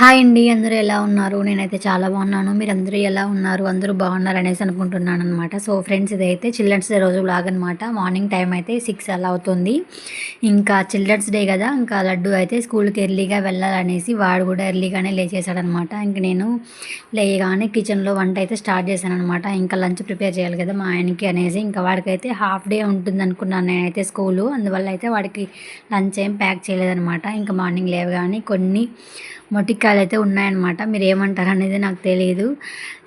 Hi అండి అందరూ ఎలా ఉన్నారు? నేనైతే చాలా బాగున్నాను. మీరు అందరూ ఎలా ఉన్నారు? అందరూ బాగున్నారు అనేసి అనుకుంటున్నాను అనమాట సో ఫ్రెండ్స్ ఇదైతే చిల్డ్రన్స్ డే రోజు బ్లాగ్ అనమాట మార్నింగ్ టైం అయితే సిక్స్ అలా అవుతుంది. ఇంకా చిల్డ్రన్స్ డే కదా ఇంకా లడ్డు అయితే స్కూల్కి ఎర్లీగా వెళ్ళాలనేసి వాడు కూడా ఎర్లీగానే లేచేసాడనమాట ఇంక నేను లేయగానే కిచెన్లో వంట అయితే స్టార్ట్ చేశాను అనమాట ఇంకా లంచ్ ప్రిపేర్ చేయాలి కదా మా ఆయనకి అనేసి. ఇంకా వాడికైతే హాఫ్ డే ఉంటుంది అనుకున్నాను నేనైతే స్కూలు. అందువల్ల అయితే వాడికి లంచ్ ఏం ప్యాక్ చేయలేదనమాట ఇంకా మార్నింగ్ లేవగానే కొన్ని మొటిక్కాయలు అయితే ఉన్నాయన్నమాట. మీరు ఏమంటారు అనేది నాకు తెలియదు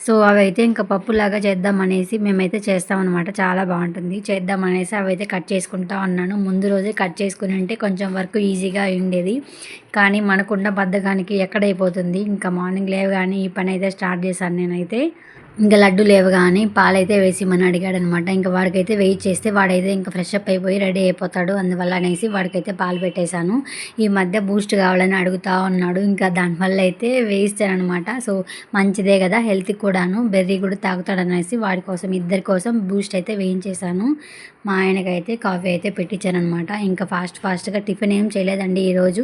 సో అవి అయితే ఇంకా పప్పులాగా చేద్దామనేసి మేమైతే చేస్తామన్నమాట. చాలా బాగుంటుంది. చేద్దామనేసి అవి అయితే కట్ చేసుకుంటా ఉన్నాను. ముందు రోజే కట్ చేసుకుని ఉంటే కొంచెం వర్క్ ఈజీగా ఉండేది. కానీ మనకున్న బద్దకానికి ఎక్కడైపోతుంది? ఇంకా మార్నింగ్ లేవు కానీ ఈ పని అయితే స్టార్ట్ చేశాను నేనైతే. ఇంకా లడ్డు లేవగానే పాలైతే వేసిమని అడిగాడు అనమాట ఇంకా వాడికైతే వెయిట్ చేస్తే వాడైతే ఇంకా ఫ్రెష్ అప్ అయిపోయి రెడీ అయిపోతాడు. అందువల్ల అనేసి వాడికైతే పాలు పెట్టేశాను. ఈ మధ్య బూస్ట్ కావాలని అడుగుతా ఉన్నాడు. ఇంకా దానివల్ల అయితే వేయిస్తానమాట సో మంచిదే కదా హెల్త్కి కూడాను. బెర్రీ కూడా తాగుతాడు అనేసి వాడి కోసం ఇద్దరి కోసం బూస్ట్ అయితే వేయించేశాను. మా ఆయనకైతే కాఫీ అయితే పెట్టించానమాట ఇంకా ఫాస్ట్ ఫాస్ట్గా టిఫిన్ ఏం చేయలేదండి ఈరోజు.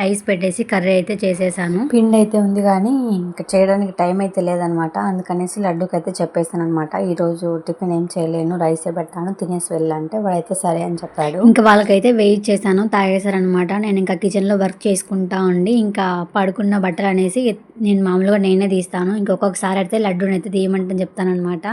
రైస్ పెట్టేసి కర్రీ అయితే చేసేసాను పిండి అయితే ఉంది కానీ ఇంకా చేయడానికి టైం అయితే లేదనమాట. అందుకనేసి లడ్డుకి అయితే చెప్పేసాను అనమాట ఈరోజు టిఫిన్ ఏం చేయలేను రైసే పెడతాను తినేసి వెళ్ళంటే వాడైతే సరే అని చెప్పాడు. ఇంకా వాళ్ళకైతే వెయిట్ చేశాను తాగేశారనమాట నేను ఇంకా కిచెన్లో వర్క్ చేసుకుంటా ఉండి ఇంకా పడుకున్న బట్టలు అనేసి నేను మామూలుగా నేనే తీస్తాను. ఇంకొకసారి అయితే లడ్డూని అయితే తీయమంటని చెప్తాను అనమాట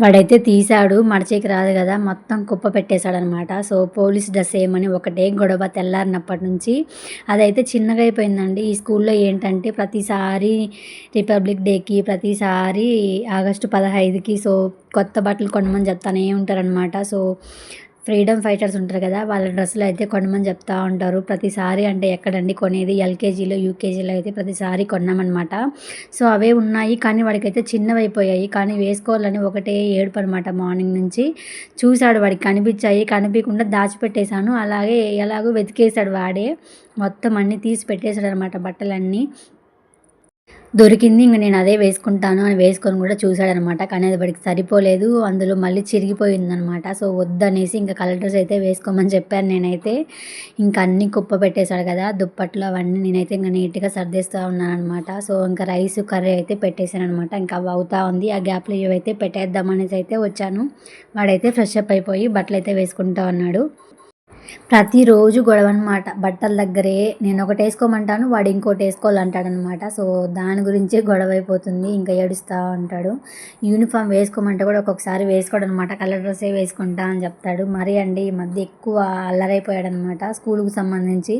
వాడైతే తీశాడు. మడచేకి రాదు కదా. మొత్తం కుప్ప పెట్టేశాడనమాట. సో పోలీస్ డ్రెస్ ఏమని ఒకటే గొడవ తెల్లారినప్పటి నుంచి. అదైతే చిన్నగా అయిపోయిందండి. ఈ స్కూల్లో ఏంటంటే ప్రతిసారి రిపబ్లిక్ డేకి ప్రతిసారి ఆగస్టు పదహైదుకి సో కొత్త బట్టలు కొనమని చెప్తానే ఉంటారనమాట. సో ఫ్రీడమ్ ఫైటర్స్ ఉంటారు కదా వాళ్ళ డ్రెస్సులు అయితే కొనమని చెప్తా ఉంటారు. ప్రతిసారి అంటే ఎక్కడండి కొనేది? ఎల్కేజీలో యూకేజీలో అయితే ప్రతిసారి కొన్నామన్నమాట. సో అవే ఉన్నాయి. కానీ వాడికైతే చిన్నవి అయిపోయాయి కానీ వేసుకోవాలని ఒకటే ఏడుపు అనమాట మార్నింగ్ నుంచి. చూశాడు వాడికి కనిపించాయి. కనిపించకుండా దాచిపెట్టేశాను. అలాగే ఎలాగో వెతికేశాడు వాడే. మొత్తం అన్నీ తీసి పెట్టేశాడు అనమాట బట్టలన్నీ. దొరికింది ఇంక నేను అదే వేసుకుంటాను అని వేసుకొని కూడా చూశాడనమాట. కానీ అది వాడికి సరిపోలేదు. అందులో మళ్ళీ చిరిగిపోయిందనమాట. సో వద్దనేసి ఇంకా కలెక్టర్స్ అయితే వేసుకోమని చెప్పాను నేనైతే. ఇంకా అన్ని కుప్ప పెట్టేశాడు కదా దుప్పట్లు అవన్నీ నేనైతే ఇంకా నీట్గా సర్దేస్తూ ఉన్నాను అనమాట సో ఇంకా రైస్ కర్రీ అయితే పెట్టేశాను అనమాట ఇంకా అవి అవుతా ఉంది. ఆ గ్యాప్లో ఇవైతే పెట్టేద్దామనేసి అయితే వచ్చాను. వాడైతే ఫ్రెష్ అప్ అయిపోయి బట్టలు అయితే వేసుకుంటా ఉన్నాడు. ప్రతిరోజు గొడవ అనమాట బట్టల దగ్గరే నేను ఒకటి వేసుకోమంటాను వాడు ఇంకోటి వేసుకోవాలంటాడనమాట సో దాని గురించే గొడవ అయిపోతుంది ఇంకా ఏడుస్తూ ఉంటాడు యూనిఫామ్ వేసుకోమంటే కూడా ఒక్కొక్కసారి వేసుకోవడం అనమాట కలర్ డ్రెస్సే వేసుకుంటా అని చెప్తాడు. మరీ అండి ఈ మధ్య ఎక్కువ అల్లరైపోయాడనమాట స్కూల్కు స్కూల్కి సంబంధించి.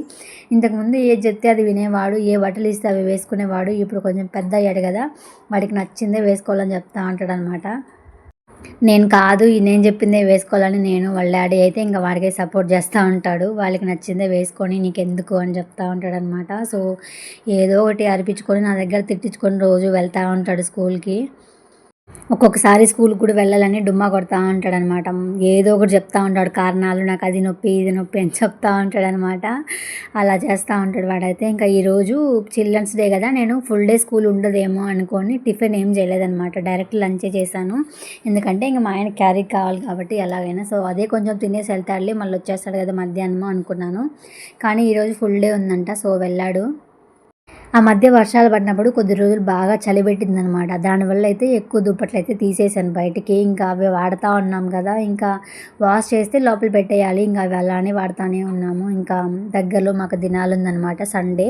ఇంతకుముందు ఏ చెప్తే అది వినేవాడు ఏ బట్టలు ఇస్తే అవి వేసుకునేవాడు. ఇప్పుడు కొంచెం పెద్ద అయ్యాడు కదా వాడికి నచ్చిందే వేసుకోవాలని చెప్తా ఉంటాడనమాట నేను కాదు నేను చెప్పిందే వేసుకోవాలని నేను వాళ్ళ డాడీ అయితే ఇంకా వాడికే సపోర్ట్ చేస్తూ ఉంటాడు. వాళ్ళకి నచ్చిందే వేసుకొని నీకు ఎందుకు అని చెప్తా ఉంటాడు అనమాట సో ఏదో ఒకటి అరిపించుకొని నా దగ్గర తిట్టించుకొని రోజు వెళ్తూ ఉంటాడు స్కూల్కి. ఒక్కొక్కసారి స్కూల్కి కూడా వెళ్ళాలని డుమ్మా కొడతా ఉంటాడు అనమాట ఏదో ఒకటి చెప్తా ఉంటాడు కారణాలు నాకు అది నొప్పి ఇది నొప్పి అని చెప్తా ఉంటాడు అనమాట అలా చేస్తూ ఉంటాడు వాడైతే. ఇంకా ఈరోజు చిల్డ్రన్స్ డే కదా నేను ఫుల్ డే స్కూల్ ఉండదేమో అనుకొని టిఫిన్ ఏం చేయలేదనమాట. డైరెక్ట్ లంచే చేశాను. ఎందుకంటే ఇంకా మా ఆయన క్యారీ కావాలి కాబట్టి ఎలాగైనా. సో అదే కొంచెం తినేసి వెళ్తాడులే మళ్ళీ వచ్చేస్తాడు కదా మధ్యాహ్నమో అనుకున్నాను. కానీ ఈరోజు ఫుల్ డే ఉందంట సో వెళ్ళాడు. ఆ మధ్య వర్షాలు పడినప్పుడు కొద్ది రోజులు బాగా చలి పెట్టిందనమాట దానివల్ల అయితే ఎక్కువ దుప్పట్లు అయితే తీసేసాను బయటికి. ఇంకా అవి వాడుతూ ఉన్నాం కదా ఇంకా వాష్ చేస్తే లోపల పెట్టేయాలి ఇంకా అవి అలానే వాడుతూనే ఉన్నాము. ఇంకా దగ్గరలో మాకు దినాలు ఉందనమాట సండే.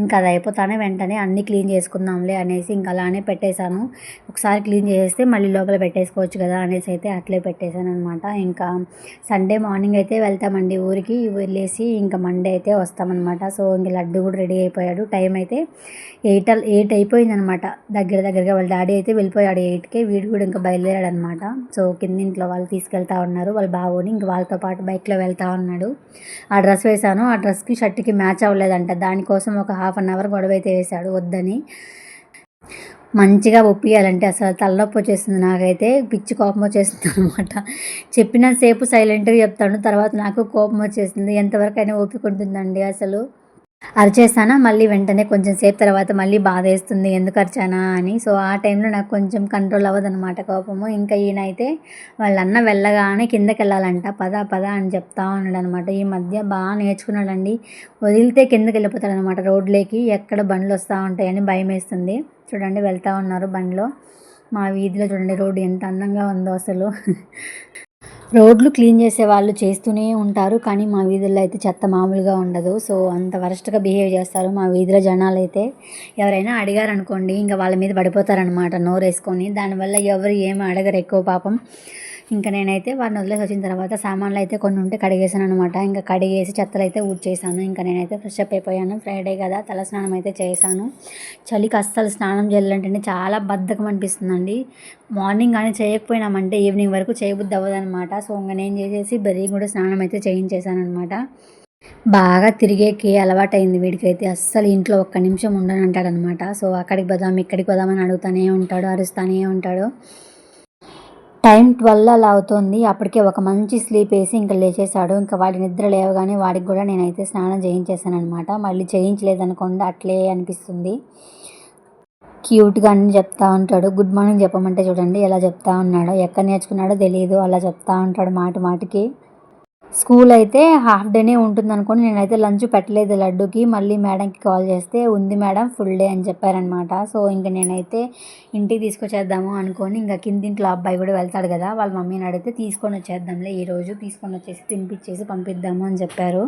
ఇంకా అది అయిపోతానే వెంటనే అన్నీ క్లీన్ చేసుకుందాంలే అనేసి ఇంకా అలానే పెట్టేశాను. ఒకసారి క్లీన్ చేసేస్తే మళ్ళీ లోపల పెట్టేసుకోవచ్చు కదా అనేసి అయితే అట్లే పెట్టేశాను అనమాట ఇంకా సండే మార్నింగ్ అయితే వెళ్తామండి ఊరికి వెళ్ళేసి ఇంకా మండే అయితే వస్తామన్నమాట. సో ఇంక లడ్డు కూడా రెడీ అయిపోయాడు. టైం అయితే అయితే ఎయిట్ ఎయిట్ అయిపోయింది అనమాట దగ్గర దగ్గరగా వాళ్ళ డాడీ అయితే వెళ్ళిపోయాడు ఎయిట్కే. వీడు కూడా ఇంకా బయలుదేరాడు అనమాట సో కింద ఇంట్లో వాళ్ళు తీసుకెళ్తా ఉన్నారు. వాళ్ళ బాబుని ఇంక వాళ్ళతో పాటు బైక్లో వెళ్తా ఉన్నాడు. ఆ డ్రెస్ వేశాను. ఆ డ్రెస్కి షర్ట్కి మ్యాచ్ అవ్వలేదంట. దానికోసం ఒక హాఫ్ అన్ అవర్ గొడవ అయితే వేశాడు. వద్దని మంచిగా ఒప్పియాలంటే అసలు తలనొప్పి వచ్చేస్తుంది నాకైతే. పిచ్చి కోపం వచ్చేస్తుంది అనమాట చెప్పినంతసేపు సైలెంట్గా చెప్తాను తర్వాత నాకు కోపం వచ్చేస్తుంది. ఎంతవరకు అయినా ఓపిక ఉంటుందండి అసలు. అరిచేస్తానా మళ్ళీ వెంటనే కొంచెం సేపు తర్వాత మళ్ళీ బాధ వేస్తుంది ఎందుకు అరిచానా అని. సో ఆ టైంలో నాకు కొంచెం కంట్రోల్ అవ్వదు అనమాట కోపము. ఇంకా ఈయన అయితే వెళ్ళగానే కిందకి వెళ్ళాలంట పద పద అని చెప్తా ఉన్నాడు అనమాట ఈ మధ్య బాగా నేర్చుకున్నాడండి. వదిలితే కిందకి వెళ్ళిపోతాడు అనమాట ఎక్కడ బండ్లు వస్తూ ఉంటాయని భయం వేస్తుంది చూడండి వెళ్తూ ఉన్నారు బండ్లో. మా వీధిలో చూడండి రోడ్డు ఎంత అందంగా ఉందో అసలు. రోడ్లు క్లీన్ చేసే వాళ్ళు చేస్తూనే ఉంటారు కానీ మా వీధుల్లో అయితే చెత్త మామూలుగా ఉండదు. సో అంత వరస్ట్గా బిహేవ్ చేస్తారు మా వీధిలో జనాలు అయితే ఎవరైనా అడిగారు అనుకోండి ఇంకా వాళ్ళ మీద పడిపోతారనమాట నోరేసుకొని. దానివల్ల ఎవరు ఏమి అడగరు ఎక్కువ పాపం. ఇంకా నేనైతే వారిని వదిలేసి వచ్చిన తర్వాత సామాన్లు అయితే కొన్ని ఉంటే కడిగేసాను అనమాట ఇంకా కడిగేసి చెత్తలు అయితే ఊడ్చేసాను ఇంకా నేనైతే ఫ్రెష్ అప్ అయిపోయాను. ఫ్రైడే కదా తల స్నానం అయితే చేశాను. చలికి అస్సలు స్నానం చేయాలంటేనే చాలా బద్ధకం అనిపిస్తుందండి. మార్నింగ్ కానీ చేయకపోయినామంటే ఈవినింగ్ వరకు చేయబుద్ధి అవ్వదనమాట సో ఇంకా నేను చేసేసి బెర్రీ కూడా స్నానం అయితే చేయించేసాను అనమాట బాగా తిరిగేకి అలవాటైంది వీడికైతే. అస్సలు ఇంట్లో ఒక్క నిమిషం ఉండనంటాడనమాట సో అక్కడికి పోదాం ఇక్కడికి పోదామని అడుగుతానే ఉంటాడు అరుస్తానే ఉంటాడు. టైం ట్వెల్వ్ అలా అవుతుంది. అప్పటికే ఒక మంచి స్లీప్ వేసి ఇంకా లేచేశాడు. ఇంకా వాడి నిద్ర లేవగానే వాడికి కూడా నేనైతే స్నానం చేయించేసాను అనమాట మళ్ళీ చేయించలేదనుకోండి అట్లే అనిపిస్తుంది. క్యూట్గా అన్ని చెప్తా ఉంటాడు. గుడ్ మార్నింగ్ చెప్పమంటే చూడండి ఎలా చెప్తా ఉన్నాడో ఎక్కడ నేర్చుకున్నాడో తెలియదు అలా చెప్తా ఉంటాడు మాటి మాటికి. స్కూల్ అయితే హాఫ్ డేనే ఉంటుంది అనుకోండి నేనైతే లంచ్ పెట్టలేదు లడ్డుకి. మళ్ళీ మేడంకి కాల్ చేస్తే ఉంది మేడం ఫుల్ డే అని చెప్పారనమాట. సో ఇంక నేనైతే ఇంటికి తీసుకొచ్చేద్దాము అనుకోని ఇంకా కిందింట్లో అబ్బాయి కూడా వెళ్తాడు కదా వాళ్ళ మమ్మీని అడిగితే తీసుకొని వచ్చేద్దాంలే ఈరోజు తీసుకొని వచ్చేసి తినిపించేసి పంపిద్దాము అని చెప్పారు.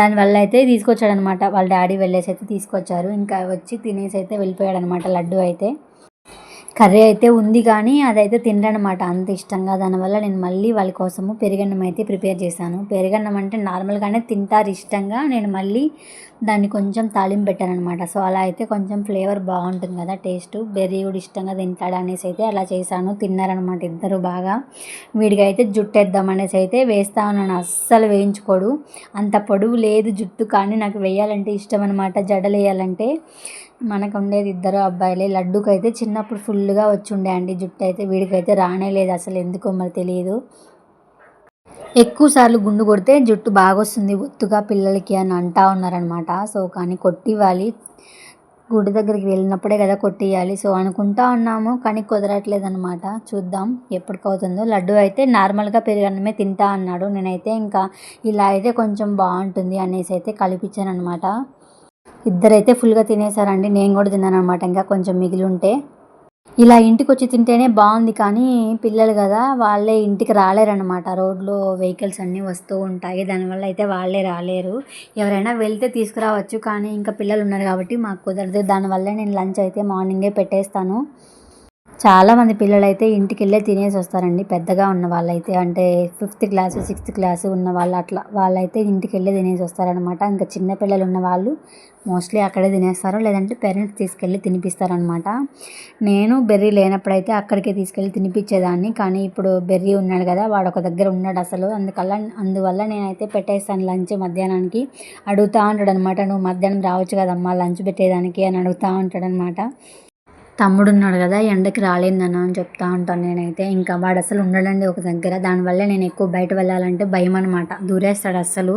దానివల్ల అయితే తీసుకొచ్చాడనమాట. వాళ్ళ డాడీ వెళ్ళేసి అయితే తీసుకొచ్చారు. ఇంకా వచ్చి తినేసి అయితే వెళ్ళిపోయాడనమాట లడ్డు అయితే. కర్రీ అయితే ఉంది కానీ అదైతే తినరనమాట అంత ఇష్టంగా. దానివల్ల నేను మళ్ళీ వాళ్ళ కోసము పెరుగన్నం అయితే ప్రిపేర్ చేశాను. పెరుగన్నం అంటే నార్మల్గానే తింటారు ఇష్టంగా. నేను మళ్ళీ దాన్ని కొంచెం తాళింపు పెట్టానమాట అనమాట సో అలా అయితే కొంచెం ఫ్లేవర్ బాగుంటుంది కదా టేస్ట్. బెర్రీ కూడా ఇష్టంగా తింటాడు అనేసి అయితే అలా చేశాను. తిన్నారనమాట ఇద్దరు బాగా. వీడికి అయితే జుట్టు వేద్దాం అనేసి అయితే వేస్తా ఉన్నాను. అస్సలు వేయించుకోడు. అంత పొడవు లేదు జుట్టు కానీ నాకు వేయాలంటే ఇష్టం అనమాట జడలు వేయాలంటే మనకు ఉండేది ఇద్దరు అబ్బాయిలే. లడ్డుకు అయితే చిన్నప్పుడు ఫుల్గా వచ్చి ఉండే అండి. జుట్టు అయితే వీడికైతే రానే లేదు. అసలు ఎందుకో మరి తెలియదు ఎక్కువ సార్లు గుండు కొడితే జుట్టు బాగా వస్తుంది ఒత్తుగా పిల్లలకి అని అంటా ఉన్నారనమాట సో కానీ కొట్టివ్వాలి. గుడి దగ్గరికి వెళ్ళినప్పుడే కదా కొట్టియాలి సో అనుకుంటా ఉన్నాము కానీ కుదరట్లేదు అనమాట చూద్దాం ఎప్పటికవుతుందో. లడ్డు అయితే నార్మల్గా పెరుగన్నమే తింటా అన్నాడు. నేనైతే ఇంకా ఇలా అయితే కొంచెం బాగుంటుంది అనేసి అయితే కలిపించాను అనమాట ఇద్దరైతే ఫుల్గా తినేసారండి. నేను కూడా తిన్నాను అనమాట ఇంకా కొంచెం మిగిలి ఉంటే ఇలా ఇంటికి వచ్చి తింటేనే బాగుంది కానీ పిల్లలు కదా వాళ్ళే ఇంటికి రాలేరనమాట రోడ్లో వెహికల్స్ అన్నీ వస్తూ ఉంటాయి. దానివల్ల అయితే వాళ్ళే రాలేరు. ఎవరైనా వెళ్తే తీసుకురావచ్చు కానీ ఇంకా పిల్లలు ఉన్నారు కాబట్టి మాకు కుదరదు. దానివల్ల నేను లంచ్ అయితే మార్నింగే పెట్టేస్తాను. చాలామంది పిల్లలైతే ఇంటికి వెళ్ళే తినేసి వస్తారండి. పెద్దగా ఉన్న వాళ్ళైతే అంటే ఫిఫ్త్ క్లాసు సిక్స్త్ క్లాస్ ఉన్న వాళ్ళు అట్లా వాళ్ళైతే ఇంటికి వెళ్ళే తినేసి వస్తారనమాట ఇంకా చిన్న పిల్లలు ఉన్న వాళ్ళు మోస్ట్లీ అక్కడే తినేస్తారు. లేదంటే పేరెంట్స్ తీసుకెళ్ళి తినిపిస్తారనమాట నేను బెర్రీ లేనప్పుడైతే అక్కడికే తీసుకెళ్ళి తినిపించేదాన్ని. కానీ ఇప్పుడు బెర్రీ ఉన్నాడు కదా వాడు ఒక దగ్గర ఉన్నాడు అసలు. అందుకల్ల అందువల్ల నేనైతే పెట్టేస్తాను లంచ్ మధ్యాహ్నానికి. అడుగుతూ ఉంటాడు అనమాట నువ్వు మధ్యాహ్నం రావచ్చు కదమ్మా లంచ్ పెట్టేదానికి అని అడుగుతూ ఉంటాడనమాట తమ్ముడు ఉన్నాడు కదా ఎండకి రాలేదన్న అని చెప్తా ఉంటాను నేనైతే. ఇంకా వాడు అసలు ఉండడండి ఒక దగ్గర. దానివల్ల నేను ఎక్కువ బయట వెళ్ళాలంటే భయం అనమాట దూరేస్తాడు అస్సలు.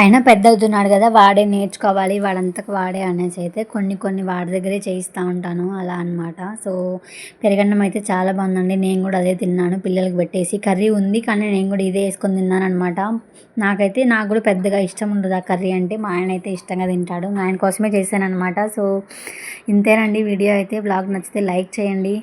అయినా పెద్ద అవుతున్నాడు కదా వాడే నేర్చుకోవాలి వాడంతకు వాడే అనేసి అయితే కొన్ని కొన్ని వాడి దగ్గరే చేయిస్తూ ఉంటాను అలా అనమాట సో పెరగన్నం అయితే చాలా బాగుందండి. నేను కూడా అదే తిన్నాను పిల్లలకి పెట్టేసి. కర్రీ ఉంది కానీ నేను కూడా ఇదే వేసుకొని తిన్నాను అనమాట నాకైతే నాకు కూడా పెద్దగా ఇష్టం ఉండదు ఆ కర్రీ అంటే. మా ఆయన అయితే ఇష్టంగా తింటాడు. ఆయన కోసమే చేశాను అనమాట సో ఇంతేనండి వీడియో అయితే. బ్లాగ్ నచ్చితే లైక్ చేయండి.